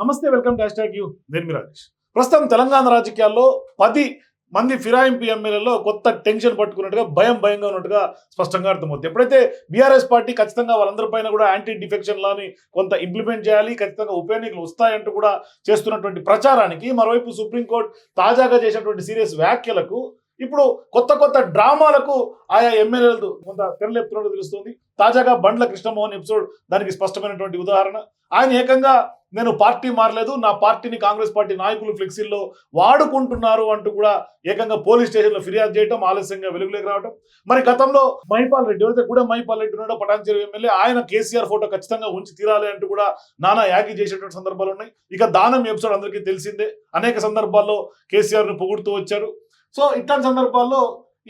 నమస్తే welcome dash hash you. నేను మీ రాజేష్. ప్రస్తుతం తెలంగాణ రాజకీయాల్లో పది మంది ఫిరాయింపు ఎమ్మెల్యేలో కొత్త టెన్షన్ పట్టుకున్నట్టుగా భయం భయంగా ఉన్నట్టుగా స్పష్టంగా అర్థమవుతుంది. ఎప్పుడైతే బీఆర్ఎస్ పార్టీ ఖచ్చితంగా వాళ్ళందరిపైన కూడా యాంటీ డిఫెక్షన్ లాని కొంత ఇంప్లిమెంట్ చేయాలి ఖచ్చితంగా ఉప ఎన్నికలు వస్తాయంటూ కూడా చేస్తున్నటువంటి ప్రచారానికి మరోవైపు సుప్రీంకోర్టు తాజాగా చేసినటువంటి సీరియస్ వ్యాఖ్యలకు ఇప్పుడు కొత్త కొత్త డ్రామాలకు ఆయా ఎమ్మెల్యేలు కొంత తెరలేపుతున్నట్టు తెలుస్తుంది. తాజాగా బండ్ల కృష్ణమోహన్ ఎపిసోడ్ దానికి స్పష్టమైనటువంటి ఉదాహరణ. ఆయన ఏకంగా నేను పార్టీ మారలేదు నా పార్టీని కాంగ్రెస్ పార్టీ నాయకులు ఫ్లెక్సీల్లో వాడుకుంటున్నారు అంటూ కూడా ఏకంగా పోలీస్ స్టేషన్లో ఫిర్యాదు చేయడం ఆలస్యంగా వెలుగులోకి రావడం మరి గతంలో మహిపాల్ రెడ్డి ఎవరైతే కూడా మహిపాల్ రెడ్డి ఉన్నాడో పటాన్చేరు ఎమ్మెల్యే ఆయన కేసీఆర్ ఫోటో ఖచ్చితంగా ఉంచి తీరాలి అంటూ కూడా నానా యాగి చేసేటువంటి సందర్భాలు ఉన్నాయి. ఇక దానం ఎపిసోడ్ అందరికీ తెలిసిందే. అనేక సందర్భాల్లో కేసీఆర్ను పొగుడుతూ వచ్చారు. సో ఇట్లాంటి సందర్భాల్లో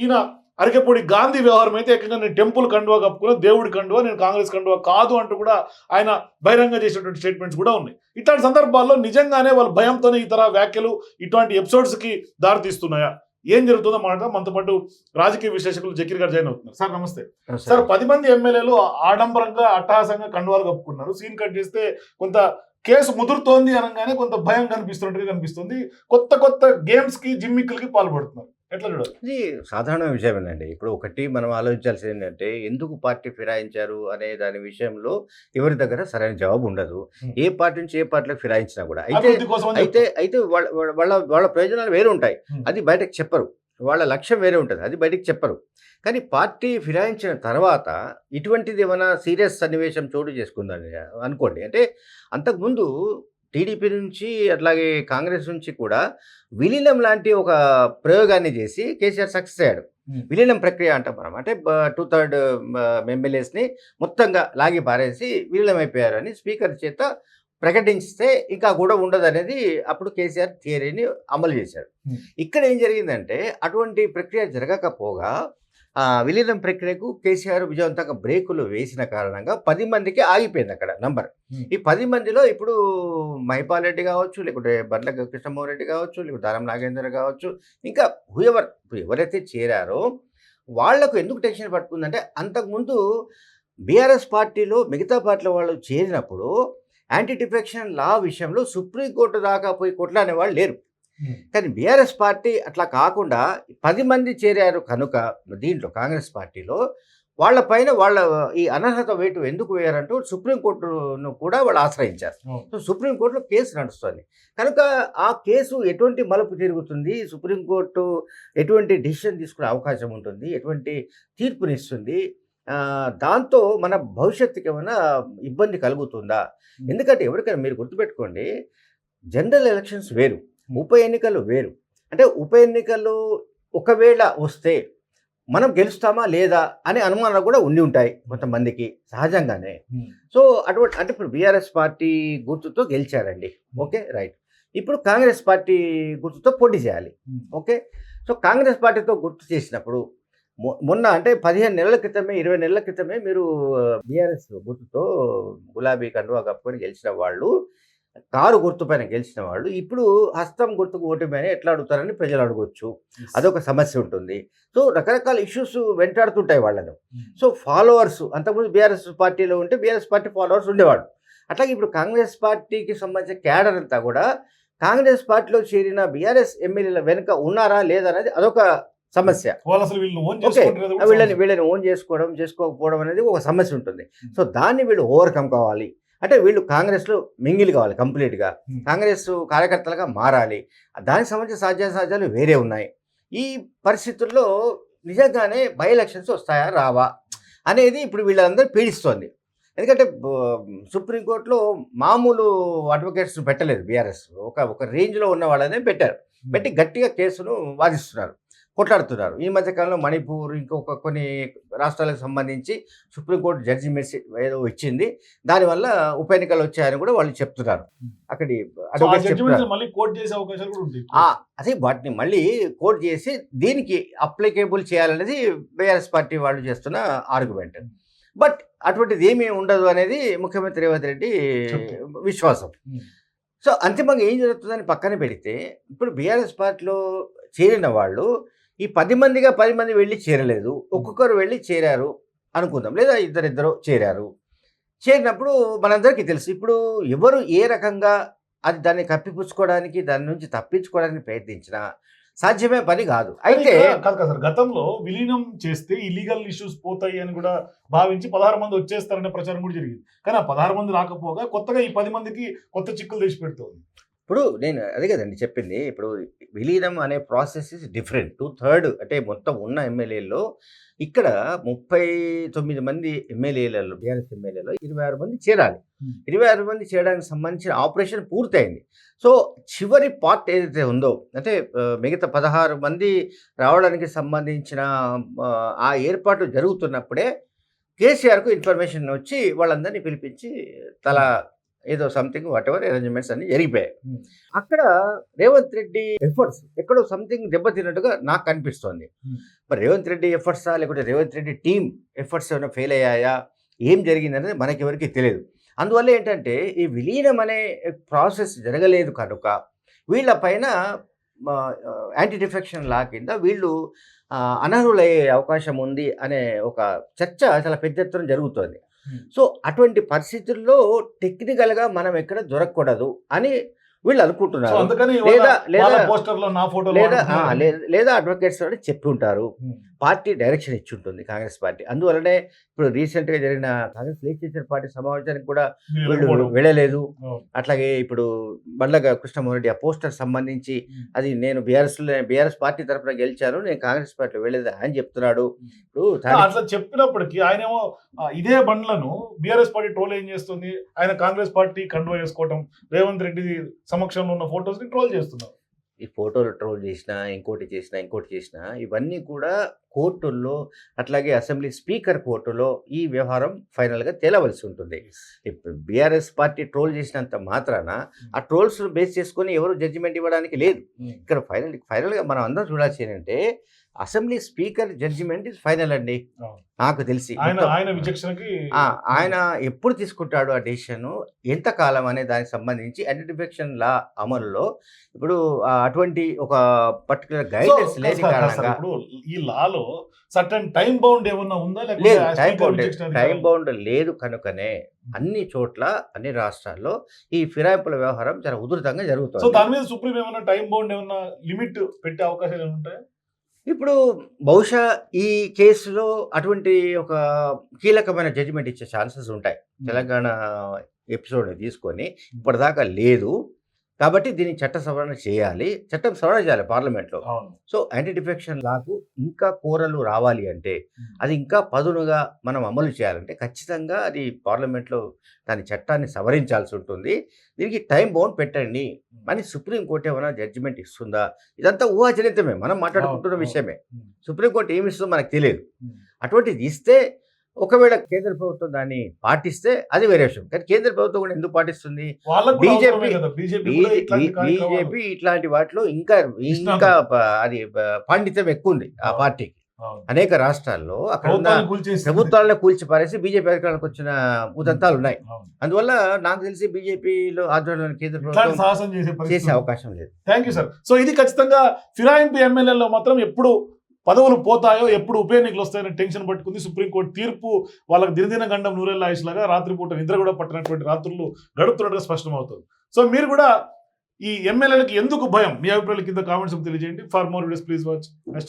ఈయన అరకెపూడి గాంధీ వ్యవహారం అయితే ఏకంగా నేను టెంపుల్ కండువా కప్పుకున్నా దేవుడి కండువా నేను కాంగ్రెస్ కండువా కాదు అంటూ కూడా ఆయన బహిరంగ చేసినటువంటి స్టేట్మెంట్స్ కూడా ఉన్నాయి. ఇట్లాంటి సందర్భాల్లో నిజంగానే వాళ్ళ భయంతోనే ఇతర వ్యాఖ్యలు ఇటువంటి ఎపిసోడ్స్కి దారితీస్తున్నాయా? ఏం జరుగుతుందో మాట మనతో పాటు రాజకీయ విశ్లేషకులు జకీర్ గారు జాయిన్ అవుతున్నారు. సార్ నమస్తే. సార్ పది మంది ఎమ్మెల్యేలు ఆడంబరంగా అట్టహాసంగా కండువాలు కప్పుకున్నారు. సీన్ కట్ చేస్తే కొంత కేసు ముదురుతోంది అనగానే కొంత భయం కనిపిస్తున్నట్టుగా కనిపిస్తుంది. కొత్త కొత్త గేమ్స్కి జిమ్మిక్కులకి పాల్పడుతున్నారు. ఎట్లా చూడాలి ఇది సాధారణ విషయమేనండి. ఇప్పుడు ఒకటి మనం ఆలోచించాల్సింది ఏంటంటే ఎందుకు పార్టీ ఫిరాయించారు అనే దాని విషయంలో ఎవరి దగ్గర సరైన జవాబు ఉండదు. ఏ పార్టీ నుంచి ఏ పార్టీలకు ఫిరాయించినా కూడా. అయితే అయితే అయితే వాళ్ళ వాళ్ళ- ప్రయోజనాలు వేరే ఉంటాయి. అది బయటకు చెప్పరు. వాళ్ళ లక్ష్యం వేరే ఉంటుంది. అది బయటకు చెప్పరు. కానీ పార్టీ ఫిరాయించిన తర్వాత ఇటువంటిది ఏమైనా సీరియస్ సన్నివేశం చోటు చేసుకుందని అనుకోండి. అంటే అంతకుముందు టీడీపీ నుంచి అట్లాగే కాంగ్రెస్ నుంచి కూడా విలీనం లాంటి ఒక ప్రయోగాన్ని చేసి కేసీఆర్ సక్సెస్ అయ్యాడు. విలీనం ప్రక్రియ అంటాం మనం అంటే టూ థర్డ్ ఎమ్మెల్యేస్ని మొత్తంగా లాగి పారేసి విలీనం అయిపోయారు అని స్పీకర్ చేత ప్రకటిస్తే ఇంకా కూడా ఉండదు అనేది అప్పుడు కేసీఆర్ థియరీని అమలు చేశాడు. ఇక్కడ ఏం జరిగిందంటే అటువంటి ప్రక్రియ జరగకపోగా విలీనం ప్రక్రియకు కేసీఆర్ విజయవంతంగా బ్రేకులు వేసిన కారణంగా పది మందికి ఆగిపోయింది అక్కడ నంబర్. ఈ పది మందిలో ఇప్పుడు మహిపాల్ రెడ్డి కావచ్చు లేకుంటే బండ్ల కృష్ణమోహన్ రెడ్డి కావచ్చు లేకుంటే దారం నాగేందర్ కావచ్చు ఇంకా హూఎవర్ ఇప్పుడు ఎవరైతే చేరారో వాళ్ళకు ఎందుకు టెన్షన్ పట్టుకుందంటే అంతకుముందు బీఆర్ఎస్ పార్టీలో మిగతా పార్టీల వాళ్ళు చేరినప్పుడు యాంటీ డిఫెక్షన్ లా విషయంలో సుప్రీంకోర్టు దాకా పోయి కొట్లానే వాళ్ళు లేరు కానీ బీఆర్ఎస్ పార్టీ అట్లా కాకుండా పది మంది చేరారు కనుక దీంట్లో కాంగ్రెస్ పార్టీలో వాళ్ళపైన వాళ్ళ ఈ అనర్హత వేటు ఎందుకు వేయారంటూ సుప్రీంకోర్టును కూడా వాళ్ళు ఆశ్రయించారు. సో సుప్రీంకోర్టులో కేసు నడుస్తుంది. కనుక ఆ కేసు ఎటువంటి మలుపు తిరుగుతుంది? సుప్రీంకోర్టు ఎటువంటి డిసిషన్ తీసుకునే అవకాశం ఉంటుంది? ఎటువంటి తీర్పునిస్తుంది? దాంతో మన భవిష్యత్తుకి ఏమైనా ఇబ్బంది కలుగుతుందా? ఎందుకంటే ఎవరికైనా మీరు గుర్తుపెట్టుకోండి జనరల్ ఎలక్షన్స్ వేరు. ఉప ఎన్నికలు వేరు. అంటే ఉప ఎన్నికలు ఒకవేళ వస్తే మనం గెలుస్తామా లేదా అనే అనుమానాలు కూడా ఉండి ఉంటాయి కొంతమందికి సహజంగానే. సో అటువంటి అంటే ఇప్పుడు బీఆర్ఎస్ పార్టీ గుర్తుతో గెలిచారండి. Okay right. ఇప్పుడు కాంగ్రెస్ పార్టీ గుర్తుతో పోటీ చేయాలి. ఓకే? సో కాంగ్రెస్ పార్టీతో గుర్తు చేసినప్పుడు మొ- మొన్న అంటే పదిహేను నెలల క్రితమే ఇరవై నెలల క్రితమే మీరు బీఆర్ఎస్ గుర్తుతో గులాబీ కండువా కప్పుకొని గెలిచిన వాళ్ళు కారు గుర్తు పైన గెలిచిన వాళ్ళు ఇప్పుడు హస్తం గుర్తుకు ఓటమి ఎట్లా అడుగుతారని ప్రజలు అడగొచ్చు. అదొక సమస్య ఉంటుంది. సో రకరకాల ఇష్యూస్ వెంటాడుతుంటాయి వాళ్ళను. సో ఫాలోవర్స్ అంతకుముందు బీఆర్ఎస్ పార్టీలో ఉంటే బీఆర్ఎస్ పార్టీ ఫాలోవర్స్ ఉండేవాడు అట్లాగే ఇప్పుడు కాంగ్రెస్ పార్టీకి సంబంధించిన క్యాడర్ అంతా కూడా కాంగ్రెస్ పార్టీలో చేరిన బీఆర్ఎస్ ఎమ్మెల్యేల వెనుక ఉన్నారా లేదా అనేది అదొక సమస్య. అసలు వీళ్ళని వీళ్ళని ఓన్ చేసుకోవడం చేసుకోకపోవడం అనేది ఒక సమస్య ఉంటుంది. సో దాన్ని వీళ్ళు ఓవర్కమ్ కావాలి. అంటే వీళ్ళు కాంగ్రెస్లో మింగిల్ కావాలి కంప్లీట్గా. కాంగ్రెస్ కార్యకర్తలుగా మారాలి. దానికి సంబంధించిన సాధ్యాసాధ్యాలు వేరే ఉన్నాయి. ఈ పరిస్థితుల్లో నిజంగానే బై ఎలక్షన్స్ వస్తాయా రావా అనేది ఇప్పుడు వీళ్ళందరూ పీడిస్తోంది. ఎందుకంటే సుప్రీంకోర్టులో మామూలు అడ్వకేట్స్ పెట్టలేదు బీఆర్ఎస్. ఒక ఒక రేంజ్లో ఉన్న వాళ్ళనే పెట్టారు. పెట్టి గట్టిగా కేసును వాదిస్తున్నారు. కొట్లాడుతున్నారు. ఈ మధ్య కాలంలో మణిపూర్ ఇంకొక కొన్ని రాష్ట్రాలకు సంబంధించి సుప్రీంకోర్టు జడ్జిమెంట్స్ ఏదో ఇచ్చింది. దానివల్ల ఉప ఎన్నికలు వచ్చాయని కూడా వాళ్ళు చెప్తున్నారు. అక్కడి అదే వాటిని మళ్ళీ కోర్టు చేసి దీనికి అప్లికేబుల్ చేయాలనేది బీఆర్ఎస్ పార్టీ వాళ్ళు చేస్తున్న ఆర్గ్యుమెంట్. బట్ అటువంటిది ఏమీ ఉండదు అనేది ముఖ్యమంత్రి రేవంత్ రెడ్డి. విశ్వాసం. సో అంతిమంగా ఏం జరుగుతుందని పక్కన పెడితే ఇప్పుడు బీఆర్ఎస్ పార్టీలో చేరిన వాళ్ళు ఈ పది మందిగా పది మంది వెళ్ళి చేరలేదు. ఒక్కొక్కరు వెళ్ళి చేరారు అనుకుందాం. లేదా ఇద్దరిద్దరు చేరారు. చేరినప్పుడు మనందరికీ తెలుసు. ఇప్పుడు ఎవరు ఏ రకంగా అది దాన్ని కప్పిపుచ్చుకోవడానికి దాని నుంచి తప్పించుకోవడానికి ప్రయత్నించిన సాధ్యమే పని కాదు. అయితే కాదు కదా సార్ గతంలో విలీనం చేస్తే ఇలీగల్ ఇష్యూస్ పోతాయి అని కూడా భావించి పదహారు మంది వచ్చేస్తారనే ప్రచారం కూడా జరిగింది. కానీ ఆ పదహారు మంది రాకపోగా కొత్తగా ఈ పది మందికి కొత్త చిక్కులు తెచ్చి పెడుతుంది ఇప్పుడు నేను అదే కదండి చెప్పింది. ఇప్పుడు విలీనం అనే process is different. Two third అంటే మొత్తం ఉన్న ఎమ్మెల్యేలో ఇక్కడ ముప్పై తొమ్మిది మంది ఎమ్మెల్యేలలో బీఆర్ఎస్ ఎమ్మెల్యేలో ఇరవై ఆరు మంది చేరాలి. ఇరవై ఆరు మంది చేరడానికి సంబంధించిన ఆపరేషన్ పూర్తయింది. సో చివరి పార్ట్ ఏదైతే ఉందో అంటే మిగతా పదహారు మంది రావడానికి సంబంధించిన ఆ, ఆ ఏర్పాట్లు జరుగుతున్నప్పుడే కేసీఆర్కు ఇన్ఫర్మేషన్ వచ్చి వాళ్ళందరినీ పిలిపించి తల ఏదో సంథింగ్ వాట్ ఎవర్ అరేంజ్మెంట్స్ అన్ని జరిగిపోయాయి Hmm. అక్కడ రేవంత్ రెడ్డి ఎఫర్ట్స్ ఎక్కడో సంథింగ్ దెబ్బతిన్నట్టుగా నాకు కనిపిస్తోంది Hmm. మరి రేవంత్ రెడ్డి ఎఫర్ట్సా లేకుంటే రేవంత్ రెడ్డి టీం ఎఫర్ట్స్ ఏమైనా ఫెయిల్ అయ్యాయా ఏం జరిగిందనేది మనకెవరికి తెలియదు అందువల్ల ఏంటంటే ఈ విలీనం అనే ప్రాసెస్ జరగలేదు కనుక వీళ్ళపైన యాంటీ డిఫెక్షన్ లా కింద వీళ్ళు అనర్హులయ్యే అవకాశం ఉంది అనే ఒక చర్చ చాలా పెద్ద ఎత్తున జరుగుతోంది. సో అటువంటి పరిస్థితుల్లో టెక్నికల్గా మనం ఎక్కడ దొరకకూడదు అని వీళ్ళు అనుకుంటున్నారు లేదా- లేదా- పోస్టర్లో నా ఫోటో లేదా లేదా అడ్వకేట్స్ అని చెప్పి ఉంటారు. పార్టీ డైరెక్షన్ ఇచ్చి ఉంటుంది కాంగ్రెస్ పార్టీ. అందువల్లనే ఇప్పుడు రీసెంట్గా జరిగిన కాంగ్రెస్ లెజిస్లేచర్ పార్టీ సమావేశానికి కూడా వీళ్ళు వెళ్ళలేదు. అట్లాగే ఇప్పుడు బండ్లగ కృష్ణమోహన్ రెడ్డి ఆ పోస్టర్ సంబంధించి. అది నేను బీఆర్ఎస్ బీఆర్ఎస్ పార్టీ తరఫున గెలిచాను నేను కాంగ్రెస్ పార్టీలో వెళ్ళలేదు అని చెప్తున్నాడు. ఇప్పుడు అట్లా చెప్పినప్పటికీ ఆయనేమో ఇదే బండ్లను బీఆర్ఎస్ పార్టీ ట్రోల్ ఏం చేస్తుంది? ఆయన కాంగ్రెస్ పార్టీ కండువా వేసుకోవటం రేవంత్ రెడ్డి సమక్షంలో ఉన్న ఫొటోస్ని ట్రోల్ చేస్తున్నారు. ఈ ఫోటోలు ట్రోల్ చేసినా ఇంకోటి చేసినా ఇంకోటి చేసినా ఇవన్నీ కూడా కోర్టుల్లో అట్లాగే అసెంబ్లీ స్పీకర్ కోర్టులో ఈ వ్యవహారం ఫైనల్గా తేలవలసి ఉంటుంది. ఇప్పుడు బీఆర్ఎస్ పార్టీ ట్రోల్ చేసినంత మాత్రాన ఆ ట్రోల్స్ బేస్ చేసుకొని ఎవరు జడ్జిమెంట్ ఇవ్వడానికి లేదు. ఇక్కడ ఫైనల్ ఫైనల్గా మనం అందరం చూడాల్సి ఏంటంటే assembly speaker judgement is final అండి. నాకు తెలిసి ఆయన ఎప్పుడు తీసుకుంటాడు ఆ డెసిషన్ ఎంత కాలం అనే దానికి సంబంధించి ఐడెంటిఫికేషన్ లా అమలులో ఇప్పుడు అటువంటి ఒక పర్టికులర్ గైడెన్స్ లేని కారణంగా ఈ లాలో సర్టన్ టైం బౌండ్ ఏమన్నా ఉందా లేదు టైం బౌండ్ టైం బౌండ్ లేదు కనుకనే అన్ని చోట్ల అన్ని రాష్ట్రాల్లో ఈ ఫిరాయింపుల వ్యవహారం చాలా ఉధృతంగా సో జరుగుతుంది దాని మీద సుప్రీం ఏమన్నా టైం బౌండ్ ఏమన్నా లిమిట్ పెట్టే అవకాశాలు ఉంటాయా? ఇప్పుడు బహుశా ఈ కేసులో అటువంటి ఒక కీలకమైన జడ్జిమెంట్ ఇచ్చే ఛాన్సెస్ ఉంటాయి. తెలంగాణ ఎపిసోడ్ తీసుకొని ఇప్పటిదాకా లేదు. కాబట్టి దీన్ని చట్ట సవరణ చేయాలి. చట్టం సవరణ చేయాలి పార్లమెంట్లో. సో యాంటీ డిఫెక్షన్ లాకు ఇంకా కూరలు రావాలి అంటే అది ఇంకా పదునుగా మనం అమలు చేయాలంటే ఖచ్చితంగా అది పార్లమెంట్లో దాని చట్టాన్ని సవరించాల్సి ఉంటుంది. దీనికి టైం బౌండ్ పెట్టండి. అని సుప్రీంకోర్టు ఏమైనా జడ్జిమెంట్ ఇస్తుందా? ఇదంతా ఊహాజనితమే. మనం మాట్లాడుకుంటున్న విషయమే. సుప్రీంకోర్టు ఏమి ఇస్తుందో మనకు తెలియదు. అటువంటిది ఇస్తే ఒకవేళ కేంద్ర ప్రభుత్వం దాన్ని పాటిస్తే అది వేరే విషయం. కానీ కేంద్ర ప్రభుత్వం కూడా ఎందుకు పాటిస్తుంది? బీజేపీ బీజేపీ ఇట్లాంటి వాటిలో ఇంకా. ఇంకా అది పాండిత్యం ఎక్కువ ఉంది ఆ. పార్టీకి. అనేక రాష్ట్రాల్లో అక్కడ ప్రభుత్వాలను కూల్చి పారేసి బీజేపీ అధికారానికి వచ్చిన ఉదంతాలు ఉన్నాయి. అందువల్ల నాకు తెలిసి బీజేపీలో ఆధ్వర్యంలో కేంద్ర ప్రభుత్వం చేసే అవకాశం లేదు. Thank you sir. సో ఇది ఖచ్చితంగా ఫిరాయింపు ఎమ్మెల్యేలో మాత్రం ఎప్పుడు పదవులు పోతాయో ఎప్పుడు ఉప ఎన్నికలు వస్తాయని టెన్షన్ పట్టుకుంది. సుప్రీంకోర్టు తీర్పు వాళ్ళకి దినదిన గండం నూరేళ్ళ ఆయుష్లాగా రాత్రిపూట నిద్ర కూడా పట్టినటువంటి రాత్రులు గడుపుతున్నట్టుగా స్పష్టమవుతుంది. సో మీరు కూడా ఈ ఎమ్మెల్యేలకు ఎందుకు భయం? మీ అభిప్రాయాల కింద కామెంట్స్ తెలియజేయండి. For more videos please watch hash